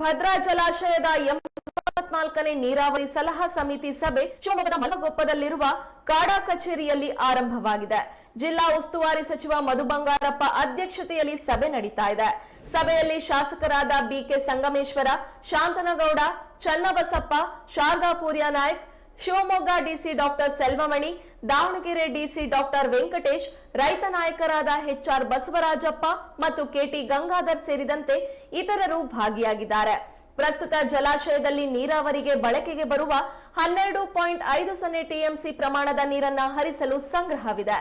ಭದ್ರಾ ಜಲಾಶಯದ ಎಂಬತ್ನಾಲ್ಕನೇ ನೀರಾವರಿ ಸಲಹಾ ಸಮಿತಿ ಸಭೆ ಶಿವಮೊಗ್ಗದ ಮಲಗೊಪ್ಪದಲ್ಲಿರುವ ಕಾಡಾ ಕಚೇರಿಯಲ್ಲಿ ಆರಂಭವಾಗಿದೆ. ಜಿಲ್ಲಾ ಉಸ್ತುವಾರಿ ಸಚಿವ ಮಧು ಬಂಗಾರಪ್ಪ ಅಧ್ಯಕ್ಷತೆಯಲ್ಲಿ ಸಭೆ ನಡೀತಾ ಇದೆ. ಸಭೆಯಲ್ಲಿ ಶಾಸಕರಾದ BK Sangameshwara, Shantanagowda, Channabasappa, Sharada Purya Naik Shivamogga DC doctor Selvamani, Davanagere DC doctor Venkatesh, ರೈತ ನಾಯಕರಾದ ಎಚ್ಆರ್ ಬಸವರಾಜಪ್ಪ ಮತ್ತು ಕೆಟಿ ಗಂಗಾಧರ್ ಸೇರಿದಂತೆ ಇತರರು ಭಾಗಿಯಾಗಿದ್ದಾರೆ. ಪ್ರಸ್ತುತ ಜಲಾಶಯದಲ್ಲಿ ನೀರಾವರಿಗೆ ಬಳಕೆಗೆ ಬರುವ ಹನ್ನೆರಡು ಪಾಯಿಂಟ್ ಐದು ಸೊನ್ನೆ ಟಿಎಂಸಿ ಪ್ರಮಾಣದ ನೀರನ್ನ ಹರಿಸಲು ಸಂಗ್ರಹವಿದೆ.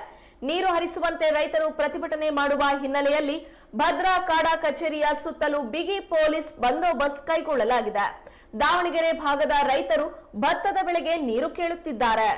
ನೀರು ಹರಿಸುವಂತೆ ರೈತರು ಪ್ರತಿಭಟನೆ ಮಾಡುವ ಹಿನ್ನೆಲೆಯಲ್ಲಿ ಭದ್ರಾ ಕಾಡಾ ಕಚೇರಿಯ ಸುತ್ತಲೂ ಬಿಗಿ ಪೊಲೀಸ್ ಬಂದೋಬಸ್ತ್ ಕೈಗೊಳ್ಳಲಾಗಿದೆ. ದಾವಣಗೆರೆ ಭಾಗದ ರೈತರು ಭತ್ತದ ಬೆಳೆಗೆ ನೀರು ಕೇಳುತ್ತಿದ್ದಾರೆ.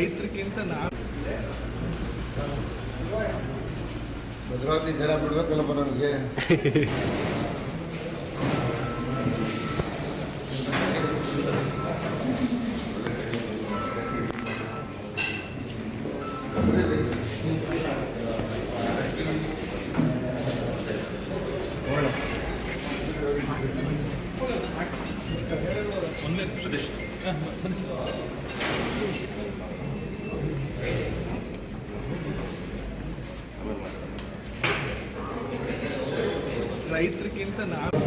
ರೈತರಿಗಿಂತ ನಾನು ಭದ್ರಾವತಿ ಜನ ಬಿಡ್ಬೇಕಲ್ಲಪ್ಪ ನನಗೆ. ಒಂದೇ ಪ್ರದೇಶ. ರೈತರಿಗಿಂತ ನಾವು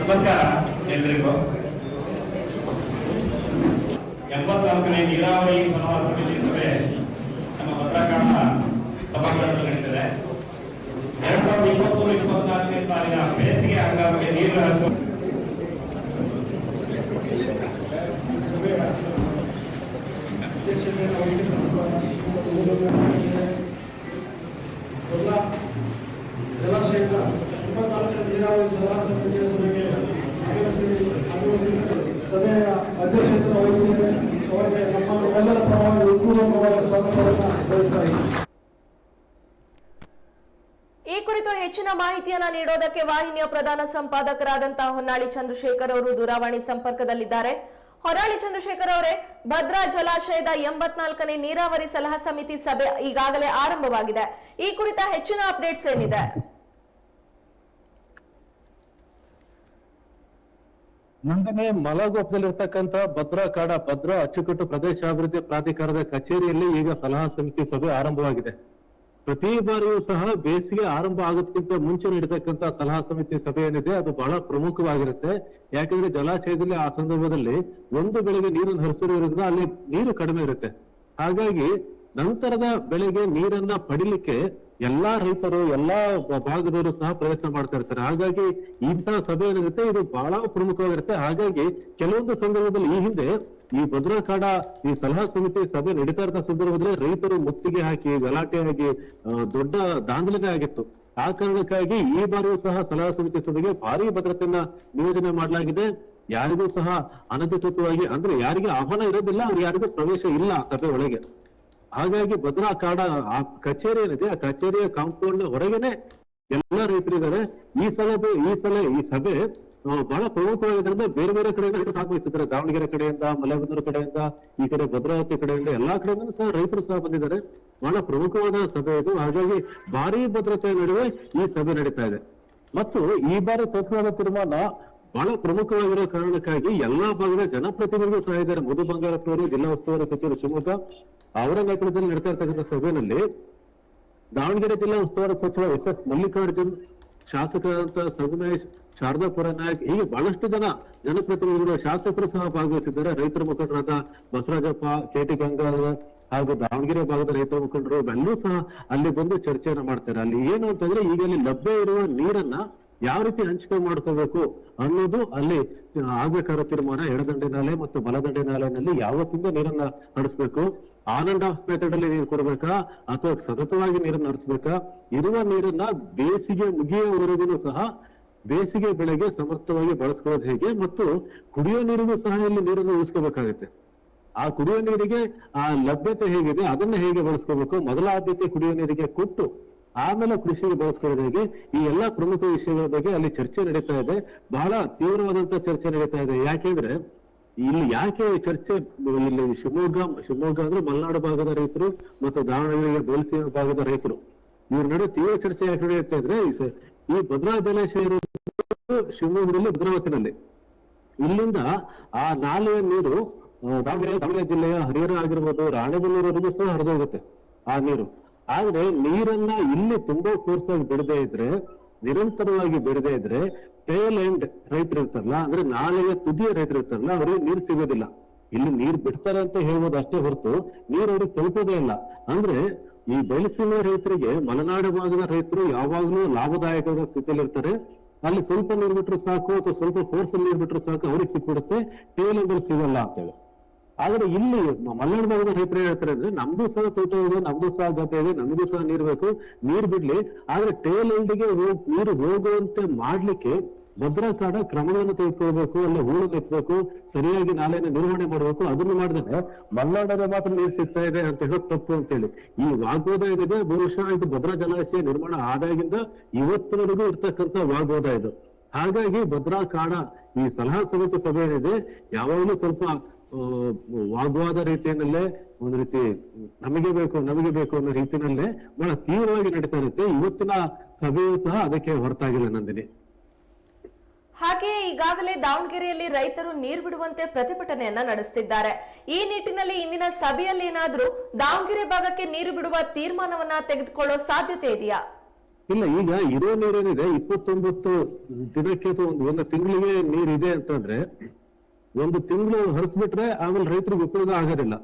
ನಮಸ್ಕಾರ ಎಲ್ರಿಗೂ ಎಂಬತ್ನಾಲ್ಕನೇ ನೀರಾವರಿ ಸಲಹಾ ಸಮಿತಿ ಸಭೆ ನಮ್ಮ ಭದ್ರಾಕಾಂಡ ಸಭಾಂಗಣದಲ್ಲಿ ನಡೀತದೆ ಎರಡ್ ಸಾವಿರದ ಇಪ್ಪತ್ಮೂರು ಇಪ್ಪತ್ನಾಲ್ಕನೇ ಸಾಲಿನ ಬೇಸಿಗೆ ಹಂಗಾಮಿಗೆ ನೀರು ಹರಿಸುವ ಈ ಕುರಿತು ಹೆಚ್ಚಿನ ಮಾಹಿತಿಯನ್ನ ನೀಡೋದಕ್ಕೆ ವಾಹಿನಿಯ ಪ್ರಧಾನ ಸಂಪಾದಕರಾದಂತಹ ಹೊನ್ನಾಳಿ ಚಂದ್ರಶೇಖರ್ ಅವರು ದೂರವಾಣಿ ಸಂಪರ್ಕದಲ್ಲಿದ್ದಾರೆ. ಹೊನ್ನಾಳಿ ಚಂದ್ರಶೇಖರ್ ಅವರೇ, ಭದ್ರಾ ಜಲಾಶಯದ ಎಂಬತ್ನಾಲ್ಕನೇ ನೀರಾವರಿ ಸಲಹಾ ಸಮಿತಿ ಸಭೆ ಈಗಾಗಲೇ ಆರಂಭವಾಗಿದೆ. ಈ ಕುರಿತ ಹೆಚ್ಚಿನ ಅಪ್ಡೇಟ್ಸ್ ಏನಿದೆ? ನಂದನೆ ಮಲಗೊಪ್ಪದಲ್ಲಿರ್ತಕ್ಕಂಥ ಭದ್ರಾ ಕಾಡ ಭದ್ರಾ ಅಚ್ಚುಕಟ್ಟು ಪ್ರದೇಶಾಭಿವೃದ್ಧಿ ಪ್ರಾಧಿಕಾರದ ಕಚೇರಿಯಲ್ಲಿ ಈಗ ಸಲಹಾ ಸಮಿತಿ ಸಭೆ ಆರಂಭವಾಗಿದೆ. ಪ್ರತಿ ಬಾರಿಯೂ ಸಹ ಬೇಸಿಗೆ ಆರಂಭ ಆಗೋದಕ್ಕಿಂತ ಮುಂಚೆ ನಡೀತಕ್ಕಂತ ಸಲಹಾ ಸಮಿತಿ ಸಭೆ ಏನಿದೆ, ಅದು ಬಹಳ ಪ್ರಮುಖವಾಗಿರುತ್ತೆ. ಯಾಕಂದ್ರೆ ಜಲಾಶಯದಲ್ಲಿ ಆ ಸಂದರ್ಭದಲ್ಲಿ ಒಂದು ಬೆಳೆಗೆ ನೀರನ್ನು ಹರಿಸಿರೋದ್ರಿಂದ ಅಲ್ಲಿ ನೀರು ಕಡಿಮೆ ಇರುತ್ತೆ. ಹಾಗಾಗಿ ನಂತರದ ಬೆಳೆಗೆ ನೀರನ್ನ ಪಡಿಲಿಕ್ಕೆ ಎಲ್ಲಾ ರೈತರು, ಎಲ್ಲಾ ಭಾಗದವರು ಸಹ ಪ್ರಯತ್ನ ಮಾಡ್ತಾ ಇರ್ತಾರೆ. ಹಾಗಾಗಿ ಇಂತಹ ಸಭೆ ಏನಿರುತ್ತೆ, ಇದು ಬಹಳ ಪ್ರಮುಖವಾಗಿರುತ್ತೆ. ಹಾಗಾಗಿ ಕೆಲವೊಂದು ಸಂದರ್ಭದಲ್ಲಿ ಈ ಹಿಂದೆ ಈ ಭದ್ರಾ ಕಾಡ, ಈ ಸಲಹಾ ಸಮಿತಿ ಸಭೆ ನಡೀತಾ ಇರೋ ಸಂದರ್ಭದಲ್ಲಿ ರೈತರು ಮುತ್ತಿಗೆ ಹಾಕಿ, ಗಲಾಟೆ ಆಗಿ ದೊಡ್ಡ ದಾಂಧಲೆ ಆಗಿತ್ತು. ಆ ಕಾರಣಕ್ಕಾಗಿ ಈ ಬಾರಿಯೂ ಸಹ ಸಲಹಾ ಸಮಿತಿ ಸಭೆಗೆ ಭಾರಿ ಭದ್ರತೆಯನ್ನ ನಿಯೋಜನೆ ಮಾಡಲಾಗಿದೆ. ಯಾರಿಗೂ ಸಹ ಅನಧಿಕೃತವಾಗಿ ಅಂದ್ರೆ ಯಾರಿಗೆ ಆಹ್ವಾನ ಇರೋದಿಲ್ಲ, ಅವ್ರು ಯಾರಿಗೂ ಪ್ರವೇಶ ಇಲ್ಲ ಸಭೆ ಒಳಗೆ. ಹಾಗಾಗಿ ಭದ್ರಾ ಕಾಡ, ಆ ಕಚೇರಿ ಏನಿದೆ, ಆ ಕಚೇರಿಯ ಕಾಂಪೌಂಡ್ ಹೊರಗೇನೆ ಎಲ್ಲ ರೈತರಿದ್ದಾರೆ. ಈ ಸಲ ಈ ಸಲ ಈ ಸಭೆ ಬಹಳ ಪ್ರಮುಖವಾಗಿದ್ದರಿಂದ ಬೇರೆ ಬೇರೆ ಕಡೆಯಿಂದ ರೈತರು ಭಾಗವಹಿಸಿದ್ದಾರೆ ದಾವಣಗೆರೆ ಕಡೆಯಿಂದ ಮಲೆಬಂದೂರು ಕಡೆಯಿಂದ, ಈ ಕಡೆ ಭದ್ರಾವತಿ ಕಡೆಯಿಂದ ಎಲ್ಲಾ ಕಡೆಯಿಂದ ಸಹ ರೈತರು ಸಹ ಬಂದಿದ್ದಾರೆ. ಬಹಳ ಪ್ರಮುಖವಾದ ಸಭೆ ಇದು. ಹಾಗಾಗಿ ಭಾರಿ ಭದ್ರತೆಯ ನಡುವೆ ಈ ಸಭೆ ನಡೀತಾ ಇದೆ. ಮತ್ತು ಈ ಬಾರಿ ತತ್ವದ ತೀರ್ಮಾನ ಬಹಳ ಪ್ರಮುಖವಾಗಿರೋ ಕಾರಣಕ್ಕಾಗಿ ಎಲ್ಲಾ ಭಾಗದ ಜನಪ್ರತಿನಿಧಿಗಳು ಸಹ ಇದ್ದಾರೆ. ಮಧು ಬಂಗಾರಪ್ಪ ಅವರು, ಜಿಲ್ಲಾ ಉಸ್ತುವಾರಿ ಸಚಿವರು ಶಿವಮೊಗ್ಗ ಅವರ ನೇತೃತ್ವದಲ್ಲಿ ನಡೀತಾ ಇರ್ತಕ್ಕಂಥ ಸಭೆಯಲ್ಲಿ ದಾವಣಗೆರೆ ಜಿಲ್ಲಾ ಉಸ್ತುವಾರಿ ಸಚಿವ ಎಸ್ ಎಸ್ ಮಲ್ಲಿಕಾರ್ಜುನ್ ಶಾಸಕರಾದಂತ ಸಂಗಮೇಶ್ ಶಾರದಾಪುರ ನಾಯಕ್, ಹೀಗೆ ಬಹಳಷ್ಟು ಜನ ಜನಪ್ರತಿನಿಧಿಗಳು ಶಾಸಕರು ಸಹ ಭಾಗವಹಿಸಿದ್ದಾರೆ. ರೈತರ ಮುಖಂಡರಾದ ಬಸವರಾಜಪ್ಪ ಕೆ ಟಿ ಗಂಗಾಧರ ಹಾಗೂ ದಾವಣಗೆರೆ ಭಾಗದ ರೈತರ ಮುಖಂಡರು ಎಲ್ಲರೂ ಸಹ ಅಲ್ಲಿ ಬಂದು ಚರ್ಚೆಯನ್ನು ಮಾಡ್ತಾರೆ. ಅಲ್ಲಿ ಏನು ಅಂತಂದ್ರೆ ಈಗ ಅಲ್ಲಿ ಲಭ್ಯ ಇರುವ ನೀರನ್ನ ಯಾವ ರೀತಿ ಹಂಚಿಕೆ ಮಾಡ್ಕೋಬೇಕು ಅನ್ನೋದು ಅಲ್ಲಿ ಆಗ್ಬೇಕಾದ ತೀರ್ಮಾನ ಎಡದಂಡೆ ನಾಲೆ ಮತ್ತು ಬಲದಂಡೆ ನಾಲೆನಲ್ಲಿ ಯಾವತ್ತಿಂದ ನೀರನ್ನ ಹರಿಸ್ಬೇಕು ಆನ್ ಆಫ್ ಮೆಥಡ್ ಅಲ್ಲಿ ನೀರು ಕೊಡ್ಬೇಕಾ? ಅಥವಾ ಸತತವಾಗಿ ನೀರನ್ನ ಹರಿಸ್ಬೇಕಾ ಇರುವ ನೀರನ್ನ ಬೇಸಿಗೆ ಮುಗಿಯುವವರೆಗೂ ಸಹ ಬೇಸಿಗೆ ಬೆಳೆಗೆ ಸಮರ್ಥವಾಗಿ ಬಳಸ್ಕೊಳ್ಳೋದು ಹೇಗೆ ಮತ್ತು ಕುಡಿಯೋ ನೀರಿಗೂ ಸಹ ಇಲ್ಲಿ ನೀರನ್ನು ಉಳಿಸ್ಕೋಬೇಕಾಗುತ್ತೆ. ಆ ಕುಡಿಯೋ ನೀರಿಗೆ ಆ ಲಭ್ಯತೆ ಹೇಗಿದೆ, ಅದನ್ನ ಹೇಗೆ ಬಳಸ್ಕೋಬೇಕು? ಮೊದಲ ಆದ್ಯತೆ ಕುಡಿಯೋ ನೀರಿಗೆ ಕೊಟ್ಟು ಆಮೇಲೆ ಕೃಷಿಗೆ ಬಳಸ್ಕೊಳ್ಳೋದಾಗಿ ಈ ಎಲ್ಲಾ ಪ್ರಮುಖ ವಿಷಯಗಳ ಬಗ್ಗೆ ಅಲ್ಲಿ ಚರ್ಚೆ ನಡೀತಾ ಇದೆ. ಬಹಳ ತೀವ್ರವಾದಂತ ಚರ್ಚೆ ನಡೀತಾ ಇದೆ. ಯಾಕೆಂದ್ರೆ, ಇಲ್ಲಿ ಯಾಕೆ ಚರ್ಚೆ, ಇಲ್ಲಿ ಶಿವಮೊಗ್ಗ ಶಿವಮೊಗ್ಗ ಅಂದ್ರೆ ಮಲೆನಾಡು ಭಾಗದ ರೈತರು ಮತ್ತು ದಾವಣಗೆರೆ ಬಯಲುಸೀಮೆ ಭಾಗದ ರೈತರು. ಇವ್ರ ನಡುವೆ ತೀವ್ರ ಚರ್ಚೆ ಯಾಕೆ ನಡೆಯುತ್ತೆ ಅಂದ್ರೆ, ಈ ಭದ್ರಾ ಜಲಾಶಯ ಶಿವಮೊಗ್ಗದಲ್ಲಿ ಭದ್ರಾವತಿನಲ್ಲಿ. ಇಲ್ಲಿಂದ ಆ ನಾಲೆಯ ನೀರು ದಾವಣಗೆರೆ ದಾವಣಗೆರೆ ಜಿಲ್ಲೆಯ ಹರಿಹರ ಆಗಿರ್ಬೋದು, ರಾಣೆಬೆನ್ನೂರವರೆಗೂ ಸಹ ಹರಿದೋಗುತ್ತೆ ಆ ನೀರು. ಆದ್ರೆ ನೀರನ್ನ ಇಲ್ಲಿ ತುಂಬಾ ಫೋರ್ಸ್ ಆಗಿ ಬಿಡದೆ ಇದ್ರೆ, ನಿರಂತರವಾಗಿ ಬಿಡದೆ ಇದ್ರೆ ಟೇಲ್ ಎಂಡ್ ರೈತರು ಇರ್ತಾರಲ್ಲ, ಅಂದ್ರೆ ನಾಳೆಯ ತುದಿಯ ರೈತರು ಇರ್ತಾರಲ್ಲ, ಅವರಿಗೆ ನೀರು ಸಿಗೋದಿಲ್ಲ. ಇಲ್ಲಿ ನೀರ್ ಬಿಡ್ತಾರೆ ಅಂತ ಹೇಳ್ಬೋದು ಅಷ್ಟೇ ಹೊರತು, ನೀರು ಅವ್ರಿಗೆ ತಲುಪೋದೇ ಇಲ್ಲ. ಅಂದ್ರೆ ಈ ಬಯಲುಸೀಮೆ ರೈತರಿಗೆ ಮಲೆನಾಡು ಭಾಗದ ರೈತರು ಯಾವಾಗ್ಲೂ ಲಾಭದಾಯಕವಾದ ಸ್ಥಿತಿಯಲ್ಲಿ ಇರ್ತಾರೆ. ಅಲ್ಲಿ ಸ್ವಲ್ಪ ನೀರ್ ಬಿಟ್ರು ಸಾಕು, ಅಥವಾ ಸ್ವಲ್ಪ ಫೋರ್ಸ್ ನೀರು ಬಿಟ್ರು ಸಾಕು, ಅವ್ರಿಗೆ ಸಿಕ್ಬಿಡುತ್ತೆ. ಟೇಲ್ ಅಂದ್ರೆ ಸಿಗಲ್ಲ ಅಂತೇಳಿ. ಆದ್ರೆ ಇಲ್ಲಿ ಮಲೆನಾಡದ ರೈತರು ಹೇಳ್ತಾರೆ ಅಂದ್ರೆ ನಮ್ದು ಸಹ ತೋಟ ಇದೆ, ನಮ್ದು ಸಹ ಗದ್ದೆ ಇದೆ ನಮಗೂ ಸಹ ನೀರ್ ಬೇಕು, ನೀರ್ ಬಿಡ್ಲಿ. ಆದ್ರೆ ಟೇಲ್ ಎಂಡಿಗೆ ನೀರು ಹೋಗುವಂತೆ ಮಾಡ್ಲಿಕ್ಕೆ ಭದ್ರಾ ಕಾಡ ಕ್ರಮಗಳನ್ನು ತೆಗೆದುಕೊಳ್ಬೇಕು, ಅಲ್ಲಿ ಹೂಳು ಎತ್ತಬೇಕು ಸರಿಯಾಗಿ ನಾಲೆಯನ್ನು ನಿರ್ವಹಣೆ ಮಾಡಬೇಕು, ಅದನ್ನು ಮಾಡಿದ್ರೆ ಮಲೆನಾಡಲ್ಲಿ ಮಾತ್ರ ನೀರು ಸಿಗ್ತಾ ಇದೆ ಅಂತ ಹೇಳೋದು ತಪ್ಪು ಅಂತ ಹೇಳಿ ಈ ವಾಗೋದ ಇದೆ ಬಹುಶಃ ಇದು ಭದ್ರಾ ಜಲಾಶಯ ನಿರ್ಮಾಣ ಆದಾಗಿಂದ ಇವತ್ತಿನವರೆಗೂ ಇರ್ತಕ್ಕಂಥ ವಾಗೋದ ಇದು. ಹಾಗಾಗಿ ಭದ್ರಾ ಕಾಡ ಈ ಸಲಹಾ ಸಮಿತಿ ಸಭೆ ಏನಿದೆ ಯಾವಾಗಲೂ ಸ್ವಲ್ಪ ವಾಗ್ವಾದ ರೀತಿಯಲ್ಲೇ ಒಂದು ರೀತಿ ನಮಗೆ ಬೇಕು ನಮಗೆ ಬೇಕು ಅನ್ನೋ ರೀತಿಯಲ್ಲೇ ಬಹಳ ತೀವ್ರವಾಗಿ ನಡೀತಾ ಇರುತ್ತೆ. ಇವತ್ತಿನ ಸಭೆಯೂ ಸಹ ಅದಕ್ಕೆ ಹೊರತಾಗಿಲ್ಲ ನಂದಿನಿ. ಹಾಗೆ ಈಗಾಗಲೇ ದಾವಣಗೆರೆಯಲ್ಲಿ ರೈತರು ನೀರು ಬಿಡುವಂತೆ ಪ್ರತಿಭಟನೆಯನ್ನ ನಡೆಸುತ್ತಿದ್ದಾರೆ ಈ ನಿಟ್ಟಿನಲ್ಲಿ ಇಂದಿನ ಸಭೆಯಲ್ಲಿ ಏನಾದರೂ ದಾವಣಗೆರೆ ಭಾಗಕ್ಕೆ ನೀರು ಬಿಡುವ ತೀರ್ಮಾನವನ್ನ ತೆಗೆದುಕೊಳ್ಳೋ ಸಾಧ್ಯತೆ ಇದೆಯಾ? ಇಲ್ಲ ಈಗ ಇರೋ ನೀರೇನಿದೆ. ಇಪ್ಪತ್ತೊಂಬತ್ತು ದಿನಕ್ಕೆ ಅಥವಾ ಒಂದು ಒಂದು ತಿಂಗಳಿಗೆ ನೀರಿದೆ ಅಂತಂದ್ರೆ ಒಂದು ತಿಂಗಳು ಹರಿಸ್ಬಿಟ್ರೆ ಆಮೇಲೆ ರೈತರಿಗೆ ಉಪಯೋಗ ಆಗೋದಿಲ್ಲ.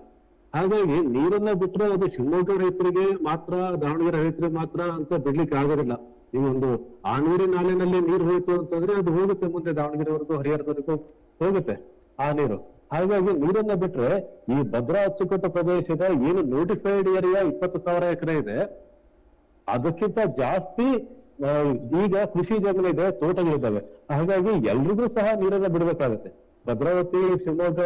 ಹಾಗಾಗಿ ನೀರನ್ನ ಬಿಟ್ರೆ ಅದು ಶಿವಮೊಗ್ಗ ರೈತರಿಗೆ ಮಾತ್ರ, ದಾವಣಗೆರೆ ರೈತರಿಗೆ ಮಾತ್ರ ಅಂತ ಬಿಡ್ಲಿಕ್ಕೆ ಆಗೋದಿಲ್ಲ. ಈಗ ಒಂದು ಆನೂರಿ ನಾಲೆನಲ್ಲಿ ನೀರು ಹೋಯ್ತು ಅಂತಂದ್ರೆ ಅದು ಹೋಗುತ್ತೆ ಮುಂದೆ ದಾವಣಗೆರೆವರೆಗೂ, ಹರಿಹರದವರೆಗೂ ಹೋಗುತ್ತೆ ಆ ನೀರು. ಹಾಗಾಗಿ ನೀರನ್ನ ಬಿಟ್ರೆ ಈ ಭದ್ರಾ ಅಚ್ಚುಕಟ್ಟು ಪ್ರದೇಶದ ಏನು ನೋಟಿಫೈಡ್ ಏರಿಯಾ ಇಪ್ಪತ್ತು ಸಾವಿರ ಎಕರೆ ಇದೆ, ಅದಕ್ಕಿಂತ ಜಾಸ್ತಿ ಈಗ ಕೃಷಿ ಜಮೀನು ಇದೆ ತೋಟಗಳಿದ್ದಾವೆ. ಹಾಗಾಗಿ ಎಲ್ರಿಗೂ ಸಹ ನೀರನ್ನ ಬಿಡಬೇಕಾಗತ್ತೆ. ಭದ್ರಾವತಿ, ಶಿವಮೊಗ್ಗ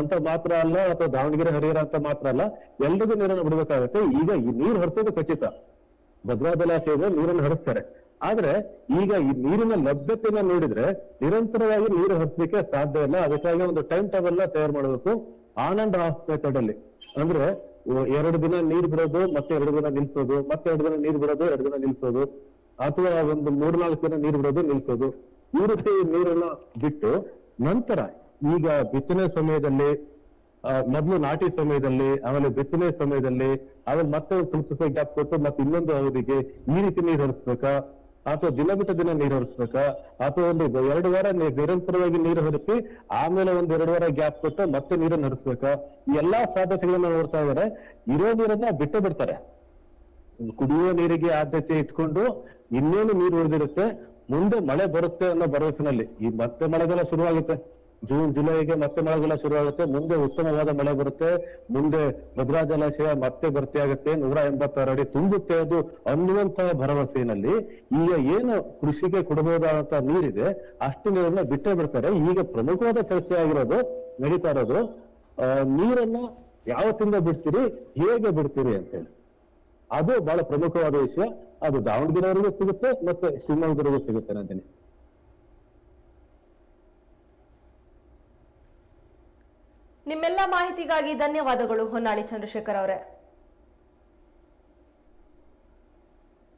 ಅಂತ ಮಾತ್ರ ಅಲ್ಲ, ಅಥವಾ ದಾವಣಗೆರೆ, ಹರಿಹರ ಅಂತ ಮಾತ್ರ ಅಲ್ಲ, ಎಲ್ರಿಗೂ ನೀರನ್ನು ಬಿಡಬೇಕಾಗತ್ತೆ. ಈಗ ಈ ನೀರು ಹರಿಸೋದು ಖಚಿತ. ಭದ್ರಾ ಜಲಾಶಯದ ನೀರನ್ನು ಹರಿಸ್ತಾರೆ. ಆದ್ರೆ ಈಗ ಈ ನೀರಿನ ಲಭ್ಯತೆಯನ್ನ ನೋಡಿದ್ರೆ ನಿರಂತರವಾಗಿ ನೀರು ಹರಿಸಲಿಕ್ಕೆ ಸಾಧ್ಯ ಇಲ್ಲ. ಅದಕ್ಕಾಗಿ ಒಂದು ಟೈಮ್ ಟೇಬಲ್ನ ತಯಾರು ಮಾಡಬೇಕು. ಆನ್ ಅಂಡ್ ಅಲ್ಲಿ ಅಂದ್ರೆ ಎರಡು ದಿನ ನೀರ್ ಬಿಡೋದು, ಮತ್ತೆ ಎರಡು ದಿನ ನಿಲ್ಸೋದು, ಮತ್ತೆ ಎರಡು ದಿನ ನೀರ್ ಬಿಡೋದು, ಎರಡು ದಿನ ನಿಲ್ಸೋದು, ಅಥವಾ ಒಂದು ಮೂರ್ನಾಲ್ಕು ದಿನ ನೀರ್ ಬಿಡೋದು, ನಿಲ್ಸೋದು. ಈ ರೀತಿ ನೀರನ್ನ ಬಿಟ್ಟು ನಂತರ ಈಗ ಬಿತ್ತನೆ ಸಮಯದಲ್ಲಿ ಮೊದಲು ನಾಟಿ ಸಮಯದಲ್ಲಿ, ಆಮೇಲೆ ಬಿತ್ತನೆ ಸಮಯದಲ್ಲಿ, ಆಮೇಲೆ ಮತ್ತೆ ಸ್ವಲ್ಪ ಗ್ಯಾಪ್ ಕೊಟ್ಟು ಮತ್ತೆ ಇನ್ನೊಂದು ಅವಧಿಗೆ ಈ ರೀತಿ ನೀರು ಹರಿಸ್ಬೇಕಾ? ಅಥವಾ ದಿನ ಬಿಟ್ಟ ದಿನ ನೀರು ಹರಿಸ್ಬೇಕಾ? ಅಥವಾ ಒಂದು ಎರಡು ವಾರ ನಿರಂತರವಾಗಿ ನೀರು ಹರಿಸಿ, ಆಮೇಲೆ ಒಂದ್ ಎರಡು ವಾರ ಗ್ಯಾಪ್ ಕೊಟ್ಟು ಮತ್ತೆ ನೀರನ್ನು ಹರಿಸ್ಬೇಕಾ? ಈ ಎಲ್ಲಾ ಸಾಧ್ಯತೆಗಳನ್ನ ನೋಡ್ತಾ ಇದಾರೆ. ಇರೋ ನೀರನ್ನ ಬಿಟ್ಟು ಬಿಡ್ತಾರೆ. ಕುಡಿಯುವ ನೀರಿಗೆ ಆದ್ಯತೆ ಇಟ್ಕೊಂಡು ಇನ್ನೇನು ನೀರು ಉಳಿದಿರುತ್ತೆ? ಮುಂದೆ ಮಳೆ ಬರುತ್ತೆ ಅನ್ನೋ ಭರವಸೆನಲ್ಲಿ ಈ ಮತ್ತೆ ಮಳೆಗಾಲ ಶುರುವಾಗುತ್ತೆ. ಜೂನ್ ಜುಲೈಗೆ ಮತ್ತೆ ಮಳೆಗೆಲ್ಲ ಶುರುವಾಗುತ್ತೆ. ಮುಂದೆ ಉತ್ತಮವಾದ ಮಳೆ ಬರುತ್ತೆ. ಮುಂದೆ ಭದ್ರಾ ಜಲಾಶಯ ಮತ್ತೆ ಭರ್ತಿ ಆಗುತ್ತೆ. ನೂರ ಎಂಬತ್ತಾರು ಅಡಿ ತುಂಬುತ್ತೆ ಅದು ಅನ್ನುವಂತಹ ಭರವಸೆಯಲ್ಲಿ ಈಗ ಏನು ಕೃಷಿಗೆ ಕೊಡಬಹುದಾದಂತಹ ನೀರಿದೆ, ಅಷ್ಟು ನೀರನ್ನ ಬಿಟ್ಟೇ ಬಿಡ್ತಾರೆ. ಈಗ ಪ್ರಮುಖವಾದ ಚರ್ಚೆ ಆಗಿರೋದು, ನಡೀತಾ ಇರೋದು ನೀರನ್ನ ಯಾವತ್ತಿಂದ ಬಿಡ್ತೀರಿ, ಹೇಗೆ ಬಿಡ್ತೀರಿ ಅಂತೇಳಿ. ಅದು ಬಹಳ ಪ್ರಮುಖವಾದ ವಿಷಯ. ಅದು ದಾವಣಗೆರೆಯವರಿಗೂ ಸಿಗುತ್ತೆ ಮತ್ತೆ ಶಿವಮೊಗ್ಗದವರಿಗೂ ಸಿಗುತ್ತೆ ನಂದಿನಿ ನಿಮ್ಮೆಲ್ಲ ಮಾಹಿತಿಗಾಗಿ ಧನ್ಯವಾದಗಳು ಹೊನ್ನಾಳಿ ಚಂದ್ರಶೇಖರ್ ಅವರೇ.